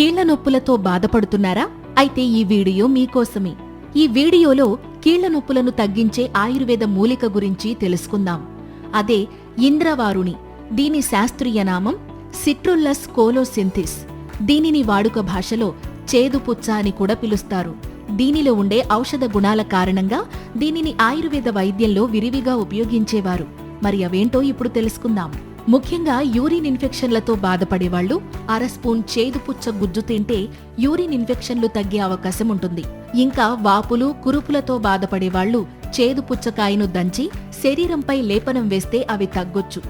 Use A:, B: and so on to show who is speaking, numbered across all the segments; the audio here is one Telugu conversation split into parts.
A: కీళ్ళ నొప్పులతో బాధపడుతున్నారా? అయితే ఈ వీడియో మీకోసమే. ఈ వీడియోలో కీళ్ళ నొప్పులను తగ్గించే ఆయుర్వేద మూలిక గురించి తెలుసుకుందాం. అదే ఇంద్రవారుణి. దీని శాస్త్రీయ నామం సిట్రుల్లస్ కోలోసింథిస్. దీనిని వాడుక భాషలో చేదుపుచ్చ అని కూడా పిలుస్తారు. దీనిలో ఉండే ఔషధ గుణాల కారణంగా దీనిని ఆయుర్వేద వైద్యంలో విరివిగా ఉపయోగించేవారు. మరి అవేంటో ఇప్పుడు తెలుసుకుందాం. ముఖ్యంగా యూరిన్ ఇన్ఫెక్షన్లతో బాధపడేవాళ్ళు అర స్పూన్ చేదుపుచ్చ గుజ్జు తింటే యూరిన్ ఇన్ఫెక్షన్లు తగ్గే అవకాశం ఉంటుంది. ఇంకా వాపులు కురుపులతో బాధపడేవాళ్ళు చేదు పుచ్చకాయను దంచి శరీరంపై లేపనం వేస్తే అవి తగ్గొచ్చు.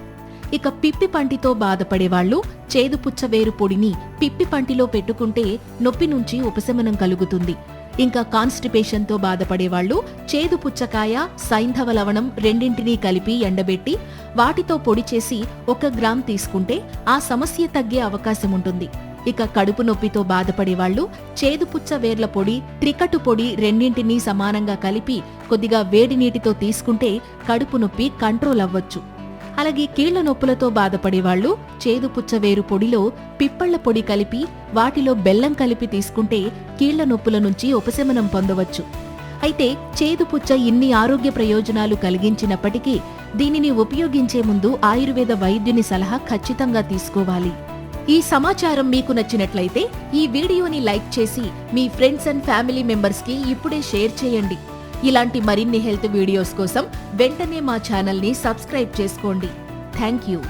A: ఇక పిప్పి పంటితో బాధపడేవాళ్ళు చేదు పుచ్చవేరు పొడిని పిప్పి పంటిలో పెట్టుకుంటే నొప్పి నుంచి ఉపశమనం కలుగుతుంది. ఇంకా కాన్స్టిపేషన్తో బాధపడేవాళ్ళు చేదు పుచ్చకాయ సైంధవ లవణం రెండింటినీ కలిపి ఎండబెట్టి వాటితో పొడి చేసి ఒక గ్రామ్ తీసుకుంటే ఆ సమస్య తగ్గే అవకాశం ఉంటుంది. ఇక కడుపు నొప్పితో బాధపడేవాళ్ళు చేదుపుచ్చ వేర్ల పొడి త్రికటు పొడి రెండింటినీ సమానంగా కలిపి కొద్దిగా వేడి నీటితో తీసుకుంటే కడుపు నొప్పి కంట్రోల్ అవ్వచ్చు. అలాగే కీళ్ళ నొప్పులతో బాధపడేవాళ్ళు చేదుపుచ్చ వేరు పొడిలో పిప్పళ్ళ పొడి కలిపి వాటిలో బెల్లం కలిపి తీసుకుంటే కీళ్ళ నొప్పుల నుంచి ఉపశమనం పొందవచ్చు. అయితే చేదుపుచ్చ ఇన్ని ఆరోగ్య ప్రయోజనాలు కలిగించినప్పటికీ దీనిని ఉపయోగించే ముందు ఆయుర్వేద వైద్యుని సలహా ఖచ్చితంగా తీసుకోవాలి. ఈ సమాచారం మీకు నచ్చినట్లయితే ఈ వీడియోని లైక్ చేసి మీ ఫ్రెండ్స్ అండ్ ఫ్యామిలీ మెంబర్స్కి ఇప్పుడే షేర్ చేయండి. ఇలాంటి మరిన్ని హెల్త్ వీడియోస్ కోసం వెంటనే మా ఛానల్ని సబ్స్క్రైబ్ చేసుకోండి. Thank you.